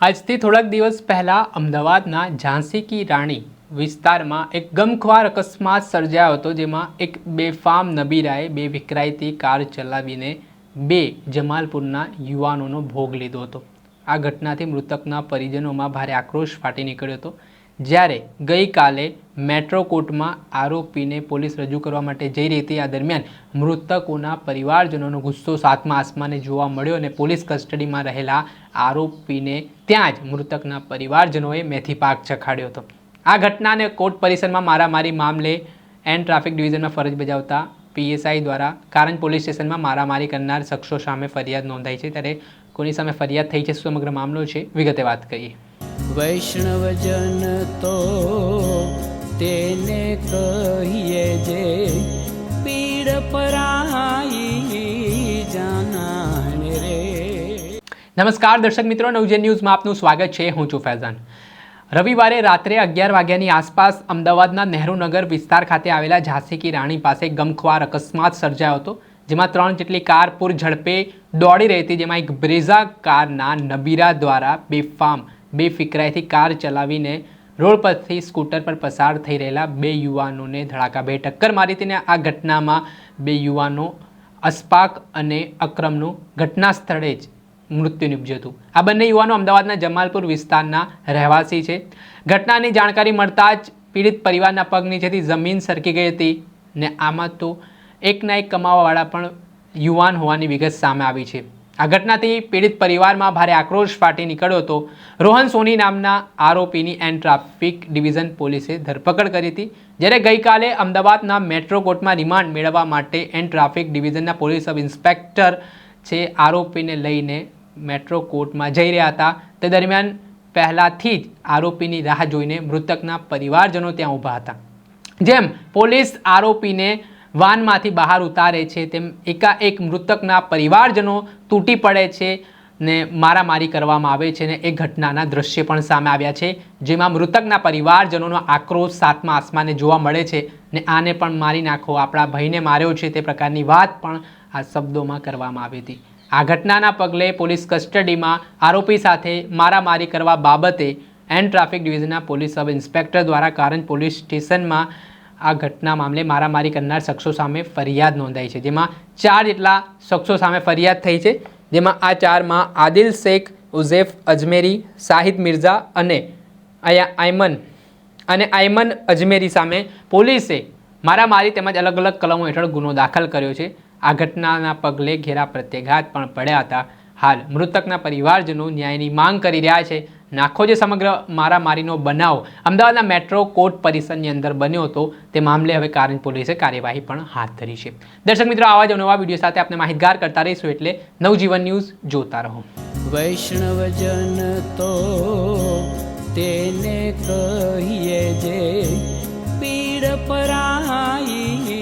આજથી થોડાક દિવસ પહેલાં અમદાવાદના ઝાંસી કી રાણી વિસ્તારમાં એક ગમખ્વાર અકસ્માત સર્જાયો હતો, જેમાં એક બેફામ નબીરાએ બે વિકરાઈતી કાર ચલાવીને બે જમાલપુરના યુવાનોનો ભોગ લીધો હતો. આ ઘટનાથી મૃતકના પરિજનોમાં ભારે આક્રોશ ફાટી નીકળ્યો હતો. જ્યારે ગઈકાલે મેટ્રો કોર્ટમાં આરોપીને પોલીસ રજૂ કરવા માટે જઈ રહી હતી. આ દરમિયાન મૃતકોના પરિવારજનોનો ગુસ્સો સાતમા આસમાને જોવા મળ્યો અને પોલીસ કસ્ટડીમાં રહેલા આરોપીને ત્યાં જ મૃતકના પરિવારજનોએ મેથી પાક ચખાડ્યો હતો. આ ઘટનાને કોર્ટ પરિસરમાં મારામારી મામલે એન્ડ ટ્રાફિક ડિવિઝનમાં ફરજ બજાવતા પીએસઆઈ દ્વારા કારંજ પોલીસ સ્ટેશનમાં મારામારી કરનાર શખ્સો સામે ફરિયાદ નોંધાઈ છે. ત્યારે કોની સામે ફરિયાદ થઈ છે, સમગ્ર મામલો છે, વિગતે વાત કરીએ. વૈષ્ણવજન તો તેને કહીએ જે પીડ પરાઈ જાનાને રે. નમસ્કાર, દર્શક મિત્રો, નવજે ન્યૂઝમાં આપનું સ્વાગત છે. હું છું ફૈઝાન. રવિવારે રાત્રે અગિયાર વાગ્યાની આસપાસ અમદાવાદના નહેરુનગર વિસ્તાર ખાતે આવેલા ઝાંસી કી રાણી પાસે ગમખ્વાર અકસ્માત સર્જાયો હતો, જેમાં ત્રણ જેટલી કાર પૂર ઝડપે દોડી રહી હતી, જેમાં એક બ્રેઝા કારના નબીરા દ્વારા બેફામ, બેફિકરાઈથી કાર ચલાવીને રોડ પરથી સ્કૂટર પર પસાર થઈ રહેલા બે યુવાનોને ધડાકાભેર ટક્કર મારી હતી આ ઘટનામાં બે યુવાનો અસ્પાક અને અક્રમનું ઘટના સ્થળે જ મૃત્યુ નિપજ્યું હતું. આ બંને યુવાનો અમદાવાદના જમાલપુર વિસ્તારના રહેવાસી છે. ઘટનાની જાણકારી મળતા જ પીડિત પરિવારના પગ નીચેથી જમીન સરકી ગઈ હતી ને આમાં તો એકના એક કમાવાવાળા પણ યુવાન હોવાની વિગત સામે આવી છે. આ ઘટનાથી પીડિત પરિવારમાં ભારે આક્રોશ ફાટી નીકળ્યો હતો. રોહન સોની નામના આરોપીની એન્ડ ટ્રાફિક ડિવિઝન પોલીસે ધરપકડ કરી હતી, જ્યારે ગઈકાલે અમદાવાદના મેટ્રો કોર્ટમાં રિમાન્ડ મેળવવા માટે એન્ડ ટ્રાફિક ડિવિઝનના પોલીસ સબ ઇન્સ્પેક્ટર છે આરોપીને લઈને મેટ્રો કોર્ટમાં જઈ રહ્યા હતા. તે દરમિયાન પહેલાંથી જ આરોપીની રાહ જોઈને મૃતકના પરિવારજનો ત્યાં ઊભા હતા. જેમ પોલીસ આરોપીને વાનમાંથી બહાર ઉતારે છે, તેમ એકાએક મૃતકના પરિવારજનો તૂટી પડે છે ને મારામારી કરવામાં આવે છે ને એ ઘટનાના દ્રશ્ય પણ સામે આવ્યા છે, જેમાં મૃતકના પરિવારજનોનો આક્રોશ સાતમા આસમાને જોવા મળે છે ને આને પણ મારી નાખો, આપણા ભાઈને માર્યો છે તે પ્રકારની વાત પણ આ શબ્દોમાં કરવામાં આવી હતી. આ ઘટનાના પગલે પોલીસ કસ્ટડીમાં આરોપી સાથે મારામારી કરવા બાબતે એન્ડ ટ્રાફિક ડિવિઝનના પોલીસ સબ ઇન્સ્પેક્ટર દ્વારા કારંજ પોલીસ સ્ટેશનમાં આ ઘટના મામલે મારામારી કરનાર શખ્સો સામે ફરિયાદ નોંધાઈ છે. જેમાં ચાર જેટલા શખ્સો સામે ફરિયાદ થઈ છે. જેમાં આ ચારમાં આદિલ શેખ, ઉઝેફ અજમેરી શાહિદ મિર્ઝા અને અયા આયમન અને આયમન અજમેરી સામે પોલીસે મારામારી તેમજ અલગ અલગ કલમો હેઠળ ગુનો દાખલ કર્યો છે. આ ઘટનાના પગલે ઘેરા પ્રત્યાઘાત પણ પડ્યા હતા. હાલ મૃતકના પરિવારજનો ન્યાયની માંગ કરી રહ્યા છે. નાખો જે સમગ્ર મારામારીનો બનાવ અમદાવાદના મેટ્રો કોર્ટ પરિસરની અંદર બન્યો હતો. તે મામલે હવે કારંજ પોલીસે કાર્યવાહી પણ હાથ ધરી છે. દર્શક મિત્રો, આવા જ નવા વીડિયો સાથે આપણે માહિતગાર કરતા રહીશું એટલે નવજીવન ન્યૂઝ જોતા રહો. વૈષ્ણવજન તો તેને કહીએ જે પીડ પરાઈ